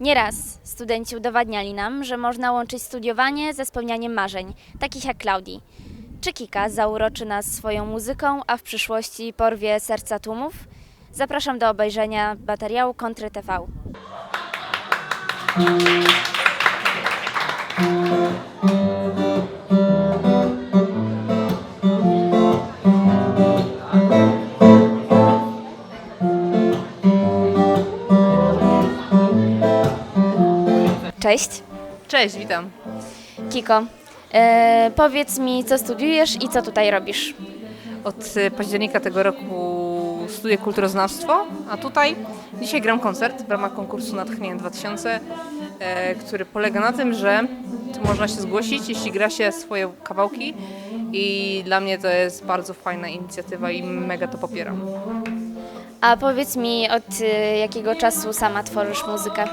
Nieraz studenci udowadniali nam, że można łączyć studiowanie ze spełnianiem marzeń, takich jak Klaudii. Czy Kika zauroczy nas swoją muzyką, a w przyszłości porwie serca tłumów? Zapraszam do obejrzenia materiału Kontry TV. Cześć. Cześć, witam. Kiko, e, powiedz mi, co studiujesz i co tutaj robisz? Od e, października tego roku studiuję kulturoznawstwo, a tutaj dzisiaj gram koncert w ramach konkursu Natchnienie 2000, e, który polega na tym, że można się zgłosić, jeśli gra się swoje kawałki i dla mnie to jest bardzo fajna inicjatywa i mega to popieram. A powiedz mi, od e, jakiego czasu sama tworzysz muzykę?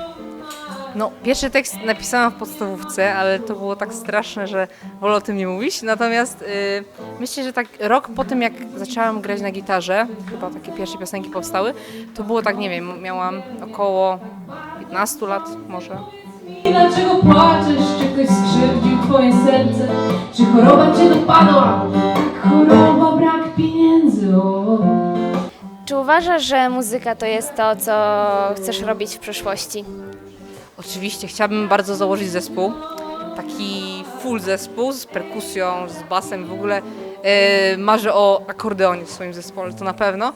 No, pierwszy tekst napisałam w podstawówce, ale to było tak straszne, że wolę o tym nie mówić. Natomiast y, myślę, że tak rok po tym, jak zaczęłam grać na gitarze, chyba takie pierwsze piosenki powstały, to było tak, nie wiem, miałam około 15 lat może. I dlaczego płaczesz? Czy ktoś skrzywdził twoje serce? Czy choroba cię dopadła? Tak choroba, brak pieniędzy. Czy uważasz, że muzyka to jest to, co chcesz robić w przyszłości? Oczywiście chciałabym bardzo założyć zespół, taki full zespół z perkusją, z basem, w ogóle e, marzę o akordeonie w swoim zespole, to na pewno.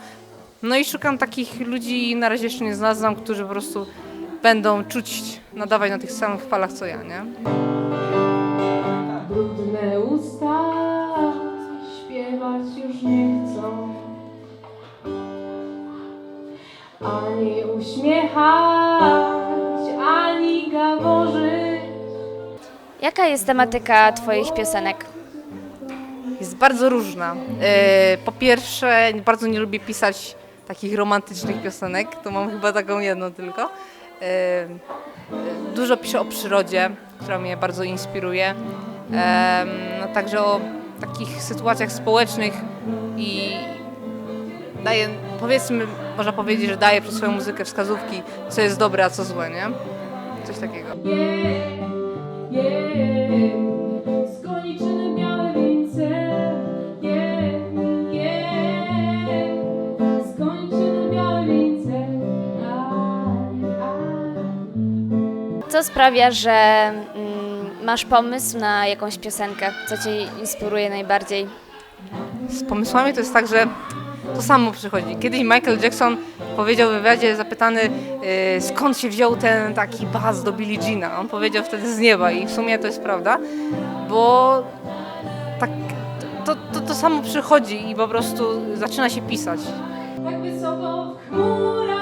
No i szukam takich ludzi, na razie jeszcze nie znalazłam, którzy po prostu będą czuć, nadawać na tych samych falach co ja, nie? Brudne usta śpiewać już nie chcą. Ani uśmiechać, ani gaworzyć. Jaka jest tematyka Twoich piosenek? Jest bardzo różna. E, po pierwsze, bardzo nie lubię pisać takich romantycznych piosenek, to mam chyba taką jedną tylko. E, e, dużo piszę o przyrodzie, która mnie bardzo inspiruje. E, no, także o takich sytuacjach społecznych i daję, powiedzmy, można powiedzieć, że daję przez swoją muzykę wskazówki, co jest dobre, a co złe, nie? Coś takiego. Yeah, yeah. Co sprawia, że mm, masz pomysł na jakąś piosenkę? Co Cię inspiruje najbardziej? Z pomysłami to jest tak, że to samo przychodzi. Kiedyś Michael Jackson powiedział w wywiadzie zapytany, y, skąd się wziął ten taki bas do Billie Jeana. On powiedział wtedy z nieba i w sumie to jest prawda, bo tak, to, to, to samo przychodzi i po prostu zaczyna się pisać. Wysoko w